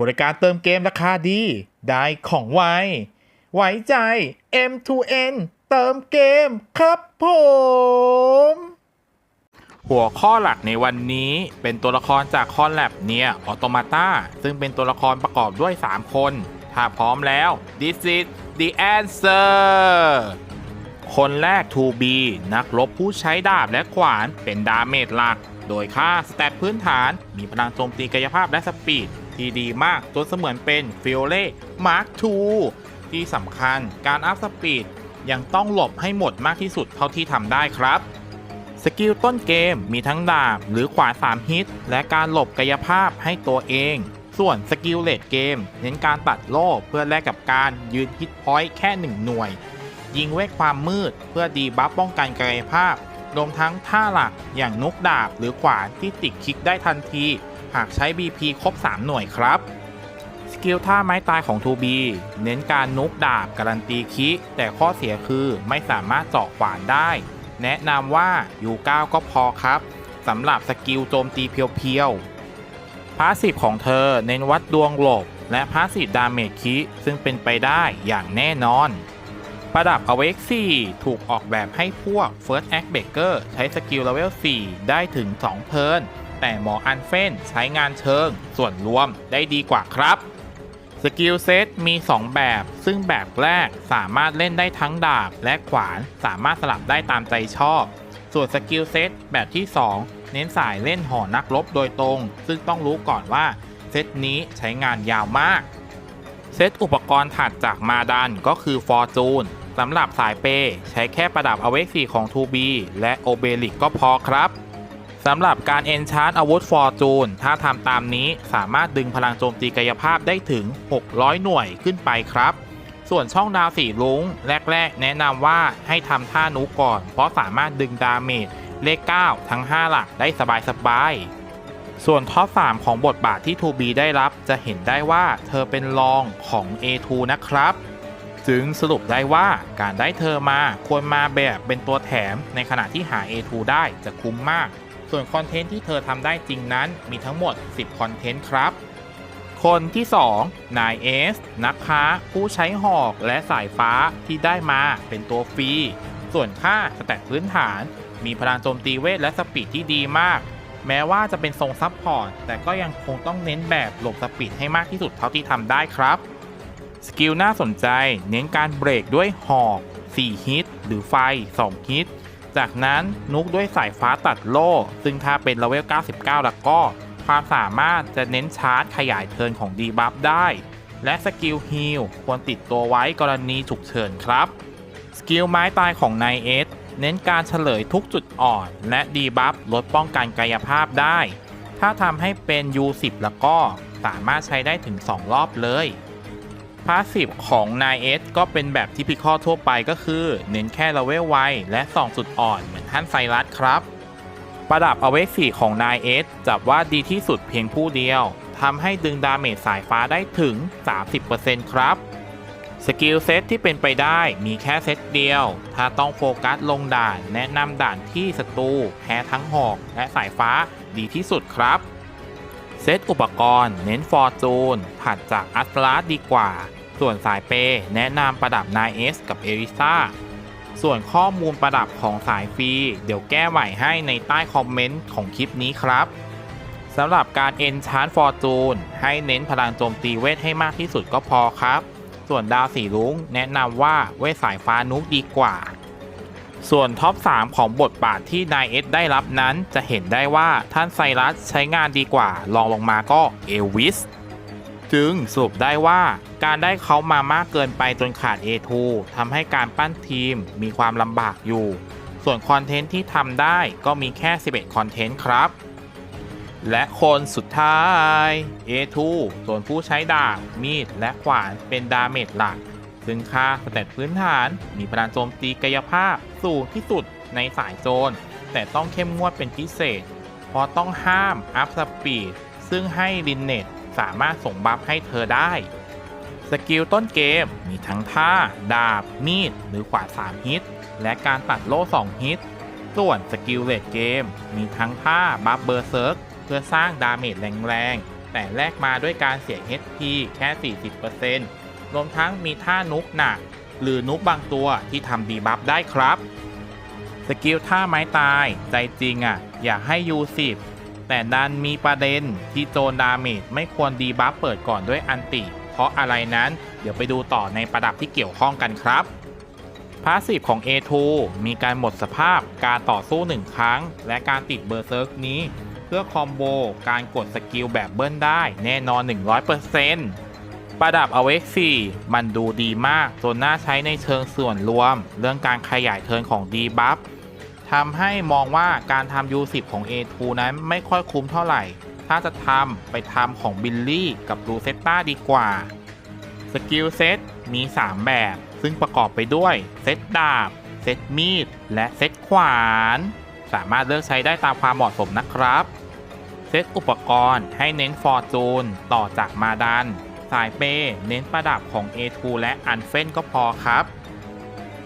บริการเติมเกมราคาดี ได้ของไว ไว้ใจ M2N เติมเกมครับผม หัวข้อหลักในวันนี้เป็นตัวละครจากคอนแลบเนียออโตมาตาซึ่งเป็นตัวละครประกอบด้วย 3 คน ถ้าพร้อมแล้ว this is the answer คนแรก 2B นักรบผู้ใช้ดาบและขวานเป็นดาเมจหลัก โดยค่าสแตทพื้นฐาน มีพลังโจมตีกายภาพและสปีด ที่ดีมากจนเสมือนเป็นฟิโอเล่มาร์ค2ที่สำคัญการอัพสปีดยังต้องหลบให้หมดมากที่สุดเท่าที่ทำได้ครับ สกิลต้นเกมมีทั้งดาบหรือขวาน3ฮิต และการหลบกายภาพให้ตัวเอง ส่วนสกิลเลดเกม เน้นการตัดโล่เพื่อแลกกับการยืนฮิตพอยต์แค่ 1 หน่วย ยิงเวทความมืดเพื่อดีบัฟป้องกันกายภาพรวมทั้งท่าหลักอย่างนุกดาบหรือขวานที่ติดคลิกได้ทันที หากใช้ BP ครบ 3 หน่วยครับ สกิลท่าไม้ตายของ 2B เน้นการนุกดาบการันตีคิแต่ข้อเสียคือไม่สามารถเจาะขวานได้ แนะนำว่ายู9ก็พอครับสำหรับสกิลโจมตีเพียวๆพาสซีฟของเธอเน้นวัดดวงหลบ และพาสซีฟดาเมจคิซึ่งเป็นไปได้อย่างแน่นอนประดับ Awake 4ถูกออกแบบให้พวก First Act Breaker ใช้สกิลเลเวล 4 ได้ถึง 2เทิร์น แต่หมออันเฟนใช้งานเชิงส่วนรวมได้ดีกว่าครับสกิลเซตมี 2 แบบ ซึ่งแบบแรกสามารถเล่นได้ทั้งดาบและขวานสามารถสลับได้ตามใจชอบ ส่วนสกิลเซตแบบที่ 2 เน้นสายเล่นหอนักรบโดยตรง ซึ่งต้องรู้ก่อนว่าเซตนี้ใช้งานยาวมาก เซตอุปกรณ์ถัดจากมาดันก็คือฟอร์จูนสำหรับสายเป ใช้แค่ประดับอเวกสีของ 2B และโอเบลิกก็พอครับ สำหรับการเอนชาร์อาวุธฟอร์จูน ถ้าทำตามนี้สามารถดึงพลังโจมตีกายภาพได้ถึง 600 หน่วยขึ้นไปครับ ส่วนช่องดาวสีลุงแรก ๆ แนะนำว่าให้ทำท่านุก่อน เพราะสามารถดึงดาเมจเลข 9 ทั้ง 5 หลักได้สบายๆส่วนท็อป3ของบทบาทที่ 2B ได้รับจะเห็นได้ว่าเธอเป็นรองของ A2 นะครับ จึงสรุปได้ว่าการได้เธอมาควรมาแบบเป็นตัวแถมในขณะที่หา A2 ได้จะคุ้มมาก ส่วนคอนเทนต์ที่เธอทำได้จริงนั้นมีทั้งหมด 10 คอนเทนต์ครับ คนที่ 2 นายเอสนักค้า ผู้ใช้หอกและสายฟ้าที่ได้มาเป็นตัวฟรี ส่วนค่าสแตทพื้นฐาน มีพลังโจมตีเวทและสปีดที่ดีมาก แม้ว่าจะเป็นทรงซับพอร์ต แต่ก็ยังคงต้องเน้นแบบหลบสปีดให้มากที่สุดเท่าที่ทำได้ครับสกิลน่าสนใจเน้นการเบรกด้วยหอก 4 ฮิต หรือไฟ 2 ฮิต จากนั้นนุกด้วยสายฟ้าตัดโล่ ซึ่งถ้าเป็นเลเวล 99 แล้วก็ ความสามารถจะเน้นชาร์จขยายเทินของดีบัฟได้ และสกิลฮีลควรติดตัวไว้กรณีฉุกเฉินครับ สกิลไม้ตายของนายเอสเน้นการเฉลยทุกจุดอ่อน และดีบัฟลดป้องกันกายภาพได้ ถ้าทำให้เป็น U10 แล้วก็สามารถใช้ได้ถึง 2 รอบเลย พาสซีฟของนายเอสก็เป็นแบบที่พิคอทั่วไปก็คือ เน้นแค่เลเวลไวและส่องจุดอ่อนเหมือนท่านไซรัสครับ ประดับอเวกสีของนายเอสจับว่าดีที่สุดเพียงผู้เดียวทำให้ดึงดาเมจสายฟ้าได้ถึง 30%ครับสกิลเซตที่เป็นไปได้มีแค่เซตเดียว ถ้าต้องโฟกัสลงด่าน แนะนำด่านที่ศัตรูแพ้ทั้งหอกและสายฟ้าดีที่สุดครับ เซตอุปกรณ์เน้นฟอร์จูนถัดจากอัสลาสดีกว่า ส่วนสายเปย์แนะนำประดับนายเอสกับเอริซ่าส่วนข้อมูลประดับของสายฟรี เดี๋ยวแก้ใหม่ให้ในใต้คอมเมนต์ของคลิปนี้ครับสำหรับการเอนชาร์ฟอร์จูนให้เน้นพลังโจมตีเวทให้มากที่สุดก็พอครับ ส่วนดาวสีรุ้งแนะนำว่าเวทสายฟ้านุกดีกว่า ส่วนท็อป 3 ของบทบาทที่นายเอสได้รับนั้น จะเห็นได้ว่าท่านไซรัสใช้งานดีกว่าลองลงมาก็เอลวิสจึงสรุปได้ว่าการได้เขามามากเกินไปจนขาด A2 ทำให้การปั้นทีมมีความลำบากอยู่ ส่วนคอนเทนต์ที่ทำได้ก็มีแค่ 11 คอนเทนต์ครับ และคนสุดท้าย A2 ส่วนผู้ใช้ดาบมีดและขวานเป็นดาเมจหลัก ซึ่งค่าสเตตพื้นฐานมีพลังโจมตีกายภาพสูงที่สุดในสายโจร แต่ต้องเข้มงวดเป็นพิเศษ เพราะต้องห้ามอัพสปีดซึ่งให้ลินเน็ตสามารถส่งบัฟให้เธอได้ สกิลต้นเกมมีทั้งท่า ดาบ มีด หรือขวาน3ฮิต และการตัดโล่ 2 ฮิต ส่วนสกิลเลดเกม มีทั้งท่า บัฟเบอร์เซิร์กเพื่อสร้างดาเมจแรงๆ แต่แลกมาด้วยการเสีย HP แค่ 40% รวมทั้งมีท่านุกหนักหรือนุกบางตัวที่ทำดีบัฟได้ครับ สกิลท่าไม้ตายใจจริงอะ อยากให้ยูสิบแต่ดันมีประเด็นที่โจนดาเมจไม่ควรดีบัฟเปิดก่อนด้วยอันติ เพราะอะไรนั้นเดี๋ยวไปดูต่อในประดับที่เกี่ยวข้องกันครับพาสซีฟของ A2 มีการหมดสภาพการต่อสู้ 1 ครั้ง และการติดเบอร์เซิร์กนี้ เพื่อคอมโบการกดสกิลแบบเบิ้ลได้แน่นอน 100% ประดับ a w a k 4มันดูดีมากจนน่าใช้ในเชิงส่วนรวม เรื่องการขยายเทิร์นของดีบัฟทำให้มองว่าการทำ U10 ของ A2 นั้นไม่ค่อยคุ้มเท่าไหร่ ถ้าจะทำไปทำของบิลลี่กับลูเซตตาดีกว่า สกิลเซตมี 3 แบบ ซึ่งประกอบไปด้วย เซตดาบ เซตมีด และเซตขวาน สามารถเลือกใช้ได้ตามความเหมาะสมนะครับ เซตอุปกรณ์ให้เน้นฟอร์จูน ต่อจากมาดัน สายเปย์เน้นประดับของ A2 และอันเฟนก็พอครับ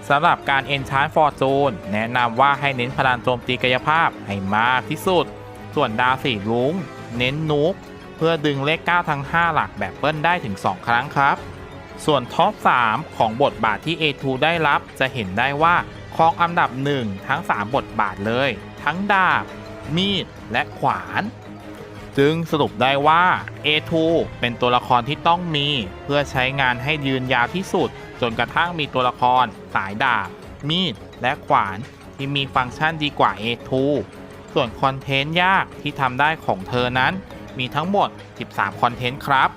สำหรับการ Enchant Fortune แนะนำว่าให้เน้นพลังโจมตีกายภาพให้มากที่สุด ส่วนดาวสีรุ้งเน้นนุกเพื่อดึงเลข 9 ทั้ง 5 หลักแบบเบิ้ลได้ถึง 2 ครั้งครับ ส่วนท็อป 3 ของบทบาทที่ A2 ได้รับจะเห็นได้ว่าครองอันดับ 1 ทั้ง 3 บทบาทเลย ทั้งดาบ มีด และขวาน จึงสรุปได้ว่า A2 เป็นตัวละครที่ต้องมีเพื่อใช้งานให้ยืนยาวที่สุด จนกระทั่งมีตัวละคร สายดาบ มีด และขวาน ที่มีฟังก์ชันดีกว่า A2 ส่วนคอนเทนต์ยากที่ทำได้ของเธอนั้น มีทั้งหมด 13 คอนเทนต์ครับ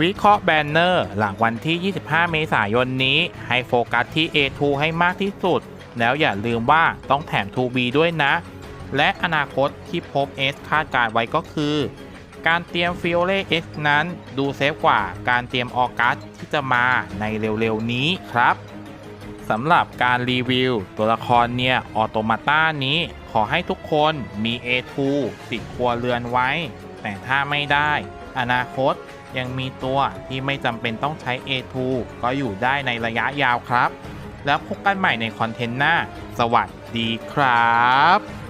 วิเคราะห์แบนเนอร์หลังวันที่ 25 เมษายนนี้ ให้โฟกัสที่ A2 ให้มากที่สุด แล้วอย่าลืมว่าต้องแถม 2B ด้วยนะ และอนาคตที่พบ S คาดการไว้ก็คือ การเตรียมฟิโอเล่ X นั้นดูเซฟกว่าการเตรียมออกัสที่จะมาในเร็วๆนี้ครับสำหรับการรีวิว ตัวละครเนี่ยออโตมาต้านี้ขอให้ทุกคนมี A2 ติดครัวเรือนไว้ แต่ถ้าไม่ได้ อนาคตยังมีตัวที่ไม่จำเป็นต้องใช้ A2 ก็อยู่ได้ในระยะยาวครับ แล้วพบกันใหม่ในคอนเทนต์หน้า สวัสดีครับ